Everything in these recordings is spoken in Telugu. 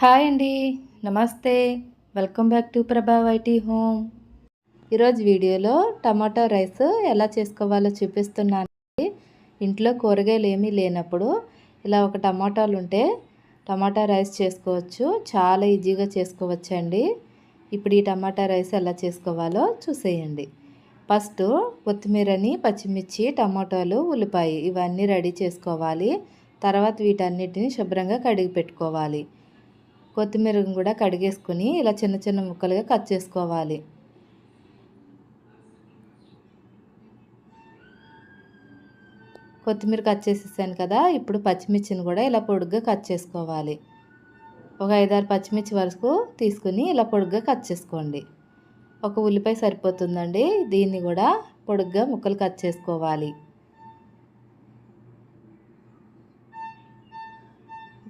హాయ్ అండి నమస్తే. Welcome back to Prabha YT home. ఈరోజు వీడియోలో టమాటో రైస్ ఎలా చేసుకోవాలో చూపిస్తున్నాను ఇంట్లో కూరగాయలు ఏమీ లేనప్పుడు ఇలా ఒక టమాటాలు ఉంటే టమాటా రైస్ చేసుకోవచ్చు. చాలా ఈజీగా చేసుకోవచ్చండి. ఇప్పుడు ఈ టమాటా రైస్ ఎలా చేసుకోవాలో చూసేయండి. ఫస్ట్ కొత్తిమీరని పచ్చిమిర్చి టమాటాలు ఉల్లిపాయ ఇవన్నీ రెడీ చేసుకోవాలి. తర్వాత వీటన్నిటిని శుభ్రంగా కడిగి పెట్టుకోవాలి. కొత్తిమీర కూడా కడిగేసుకుని ఇలా చిన్న చిన్న ముక్కలుగా కట్ చేసుకోవాలి. కొత్తిమీర కట్ చేసేసాను కదా ఇప్పుడు పచ్చిమిర్చిని కూడా ఇలా పొడుగ్గా కట్ చేసుకోవాలి. ఒక ఐదారు పచ్చిమిర్చి వరకు తీసుకుని ఇలా పొడుగ్గా కట్ చేసుకోండి. ఒక ఉల్లిపాయ సరిపోతుందండి దీన్ని కూడా పొడుగ్గా ముక్కలు కట్ చేసుకోవాలి.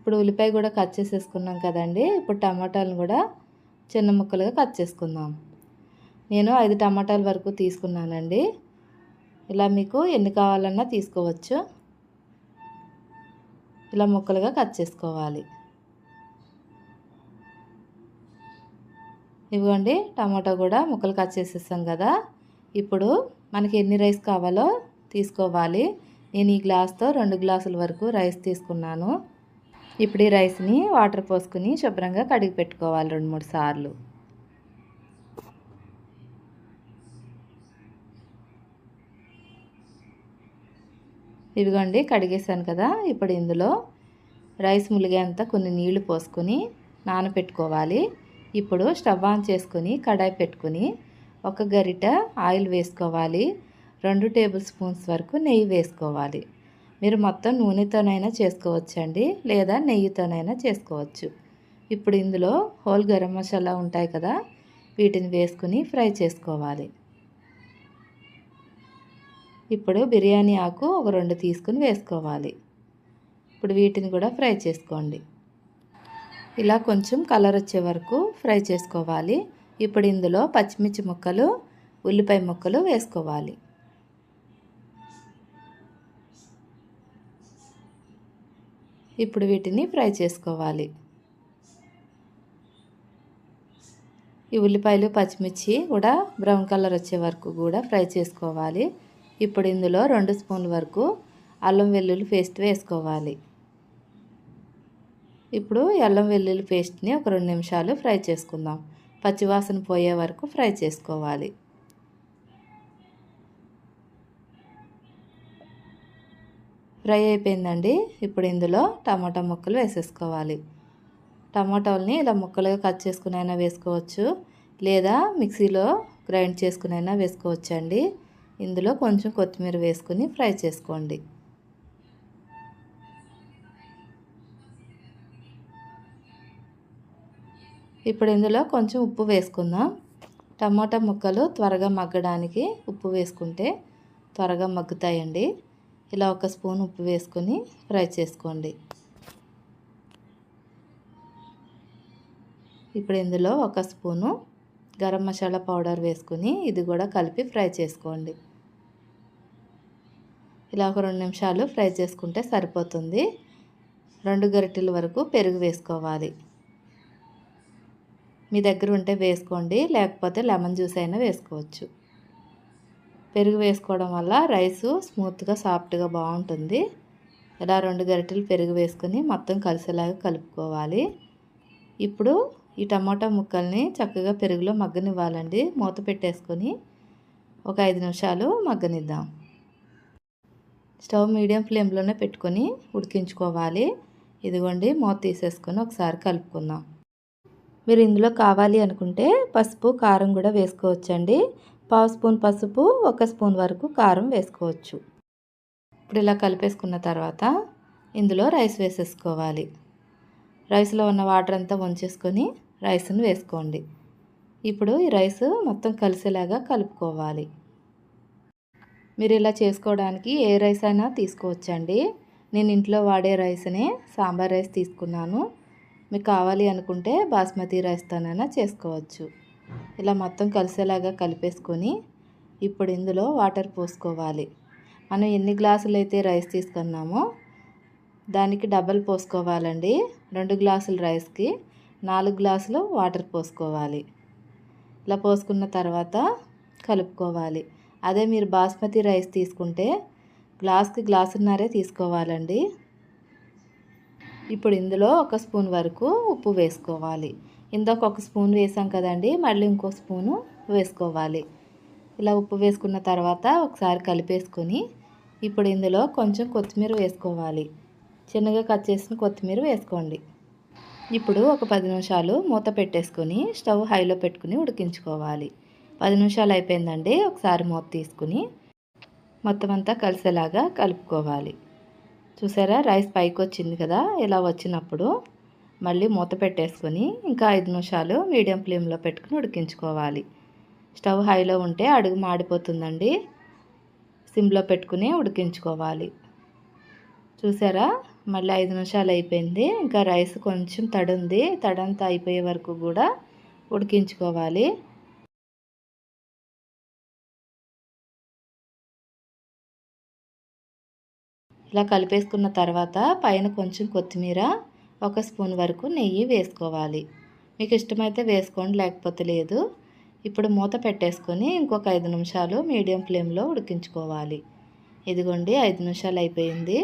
ఇప్పుడు ఉల్లిపాయ కూడా కట్ చేసేసుకున్నాం కదండి. ఇప్పుడు టమాటాలను కూడా చిన్న ముక్కలుగా కట్ చేసుకుందాం. నేను ఐదు టమాటాల వరకు తీసుకున్నానండి. ఇలా మీకు ఎన్ని కావాలన్నా తీసుకోవచ్చు. ఇలా ముక్కలుగా కట్ చేసుకోవాలి. ఇవ్వండి టమాటా కూడా ముక్కలు కట్ చేసేసాం కదా. ఇప్పుడు మనకి ఎన్ని రైస్ కావాలో తీసుకోవాలి. నేను ఈ గ్లాస్తో రెండు గ్లాసుల వరకు రైస్ తీసుకున్నాను. ఇప్పుడు ఈ రైస్ని వాటర్ పోసుకుని శుభ్రంగా కడిగి పెట్టుకోవాలి రెండు మూడు సార్లు. ఇదిగోండి కడిగేసాను కదా. ఇప్పుడు ఇందులో రైస్ ములిగేంత కొన్ని నీళ్ళు పోసుకొని నానపెట్టుకోవాలి. ఇప్పుడు స్టవ్ ఆన్ చేసుకుని కడాయి పెట్టుకుని ఒక గరిట ఆయిల్ వేసుకోవాలి. రెండు టేబుల్ స్పూన్స్ వరకు నెయ్యి వేసుకోవాలి. మీరు మొత్తం నూనెతోనైనా చేసుకోవచ్చండి లేదా నెయ్యితోనైనా చేసుకోవచ్చు. ఇప్పుడు ఇందులో హోల్ గరం మసాలా ఉంటాయి కదా వీటిని వేసుకుని ఫ్రై చేసుకోవాలి. ఇప్పుడు బిర్యానీ ఆకు ఒక రెండు తీసుకుని వేసుకోవాలి. ఇప్పుడు వీటిని కూడా ఫ్రై చేసుకోండి. ఇలా కొంచెం కలర్ వచ్చే వరకు ఫ్రై చేసుకోవాలి. ఇప్పుడు ఇందులో పచ్చిమిర్చి ముక్కలు ఉల్లిపాయ ముక్కలు వేసుకోవాలి. ఇప్పుడు వీటిని ఫ్రై చేసుకోవాలి. ఈ ఉల్లిపాయలు పచ్చిమిర్చి కూడా బ్రౌన్ కలర్ వచ్చే వరకు కూడా ఫ్రై చేసుకోవాలి. ఇప్పుడు ఇందులో రెండు స్పూన్ల వరకు అల్లం వెల్లుల్లి పేస్ట్ వేసుకోవాలి. ఇప్పుడు అల్లం వెల్లుల్లి పేస్ట్ని ఒక రెండు నిమిషాలు ఫ్రై చేసుకుందాం. పచ్చివాసన పోయే వరకు ఫ్రై చేసుకోవాలి. ఫ్రై అయిపోయిందండి. ఇప్పుడు ఇందులో టమాటా ముక్కలు వేసేసుకోవాలి. టమాటాలని ఇలా ముక్కలుగా కట్ చేసుకునైనా వేసుకోవచ్చు. లేదా మిక్సీలో గ్రైండ్ చేసుకునైనా వేసుకోవచ్చండి. వేసుకోవచ్చు ఇందులో కొంచెం కొత్తిమీర వేసుకుని ఫ్రై చేసుకోండి. ఇప్పుడు ఇందులో కొంచెం ఉప్పు వేసుకుందాం. టమాటా ముక్కలు త్వరగా మగ్గడానికి ఉప్పు వేసుకుంటే త్వరగా మగ్గుతాయండి. ఇలా ఒక స్పూన్ ఉప్పు వేసుకొని ఫ్రై చేసుకోండి. ఇప్పుడు ఇందులో ఒక స్పూను గరం మసాలా పౌడర్ వేసుకుని ఇది కూడా కలిపి ఫ్రై చేసుకోండి. ఇలా ఒక రెండు నిమిషాలు ఫ్రై చేసుకుంటే సరిపోతుంది. రెండు గరిటెల వరకు పెరుగు వేసుకోవాలి. మీ దగ్గర ఉంటే వేసుకోండి లేకపోతే లెమన్ జ్యూస్ అయినా వేసుకోవచ్చు. పెరుగు వేసుకోవడం వల్ల రైసు స్మూత్గా సాఫ్ట్గా బాగుంటుంది. ఇలా రెండు గరిటెలు పెరుగు వేసుకొని మొత్తం కలిసేలాగా కలుపుకోవాలి. ఇప్పుడు ఈ టమాటా ముక్కల్ని చక్కగా పెరుగులో మగ్గనివ్వాలండి. మూత పెట్టేసుకొని ఒక ఐదు నిమిషాలు మగ్గనిద్దాం. స్టవ్ మీడియం ఫ్లేమ్లోనే పెట్టుకొని ఉడికించుకోవాలి. ఇదిగోండి మూత తీసేసుకొని ఒకసారి కలుపుకుందాం. మీరు ఇందులో కావాలి అనుకుంటే పసుపు కారం కూడా వేసుకోవచ్చండి. పావు స్పూన్ పసుపు ఒక స్పూన్ వరకు కారం వేసుకోవచ్చు. ఇప్పుడు ఇలా కలిపేసుకున్న తర్వాత ఇందులో రైస్ వేసేసుకోవాలి. రైస్లో ఉన్న వాటర్ అంతా వంచేసుకొని రైస్ను వేసుకోండి. ఇప్పుడు ఈ రైస్ మొత్తం కలిసేలాగా కలుపుకోవాలి. మీరు ఇలా చేసుకోవడానికి ఏ రైస్ అయినా తీసుకోవచ్చండి. నేను ఇంట్లో వాడే రైస్నే సాంబార్ రైస్ తీసుకున్నాను. మీకు కావాలి అనుకుంటే బాస్మతి రైస్తోనైనా చేసుకోవచ్చు. ఇలా మొత్తం కలిసేలాగా కలిపేసుకొని ఇప్పుడు ఇందులో వాటర్ పోసుకోవాలి. మనం ఎన్ని గ్లాసులు అయితే రైస్ తీసుకున్నామో దానికి డబల్ పోసుకోవాలండి. రెండు గ్లాసులు రైస్కి నాలుగు గ్లాసులు వాటర్ పోసుకోవాలి. ఇలా పోసుకున్న తర్వాత కలుపుకోవాలి. అదే మీరు బాస్మతి రైస్ తీసుకుంటే గ్లాస్కి గ్లాసున్నరే తీసుకోవాలండి. ఇప్పుడు ఇందులో ఒక స్పూన్ వరకు ఉప్పు వేసుకోవాలి. ఇందాక ఒక స్పూన్ వేసాం కదండి మళ్ళీ ఇంకో స్పూను వేసుకోవాలి. ఇలా ఉప్పు వేసుకున్న తర్వాత ఒకసారి కలిపేసుకొని ఇప్పుడు ఇందులో కొంచెం కొత్తిమీర వేసుకోవాలి. చిన్నగా కట్ చేసిన కొత్తిమీర వేసుకోండి. ఇప్పుడు ఒక పది నిమిషాలు మూత పెట్టేసుకొని స్టవ్ హైలో పెట్టుకుని ఉడికించుకోవాలి. పది నిమిషాలు అయిపోయిందండి ఒకసారి మూత తీసుకుని మొత్తం అంతా కలిసేలాగా కలుపుకోవాలి. చూసారా రైస్ పైకి వచ్చింది కదా ఇలా వచ్చినప్పుడు మళ్ళీ మూత పెట్టేసుకొని ఇంకా ఐదు నిమిషాలు మీడియం ఫ్లేమ్లో పెట్టుకుని ఉడికించుకోవాలి. స్టవ్ హైలో ఉంటే అడుగు మాడిపోతుందండి. సిమ్లో పెట్టుకుని ఉడికించుకోవాలి. చూసారా? మళ్ళీ ఐదు నిమిషాలు అయిపోయింది. ఇంకా రైస్ కొంచెం తడుంది. తడంతా అయిపోయే వరకు కూడా ఉడికించుకోవాలి. ఇలా కలిపేసుకున్న తర్వాత పైన కొంచెం కొత్తిమీర ఒక స్పూన్ వరకు నెయ్యి వేసుకోవాలి. మీకు ఇష్టమైతే వేసుకోండి లేకపోతే లేదు. ఇప్పుడు మూత పెట్టేసుకొని ఇంకొక ఐదు నిమిషాలు మీడియం ఫ్లేమ్లో ఉడికించుకోవాలి. ఇదిగోండి ఐదు నిమిషాలు అయిపోయింది.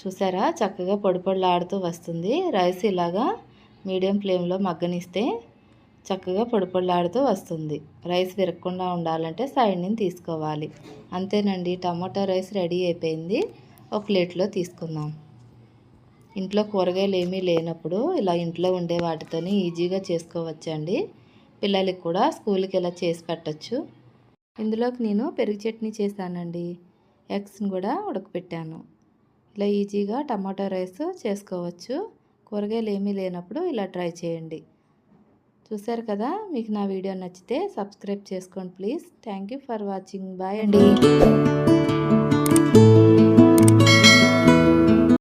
చూసారా? చక్కగా పొడి పొడిలాడుతూ వస్తుంది. రైస్ ఇలాగా మీడియం ఫ్లేమ్లో మగ్గనిస్తే చక్కగా పొడి పొడిలాడుతూ వస్తుంది. రైస్ విరగకుండా ఉండాలంటే సైడ్ నుంచి తీసుకోవాలి. అంతేనండి టమాటా రైస్ రెడీ అయిపోయింది. ఒక ప్లేట్లో తీసుకుందాం. ఇంట్లో కూరగాయలు ఏమీ లేనప్పుడు ఇలా ఇంట్లో ఉండే వాటితోని ఈజీగా చేసుకోవచ్చండి. పిల్లలకి కూడా స్కూల్కి ఇలా చేసి పెట్టచ్చు. ఇందులోకి నేను పెరుగు చట్నీ చేశానండి. ఎగ్స్ని కూడా ఉడకపెట్టాను. ఇలా ఈజీగా టమాటో రైస్ చేసుకోవచ్చు. కూరగాయలు ఏమీ లేనప్పుడు ఇలా ట్రై చేయండి. చూసారు కదా మీకు నా వీడియో నచ్చితే సబ్స్క్రైబ్ చేసుకోండి please. Thank you for watching. Bye అండి.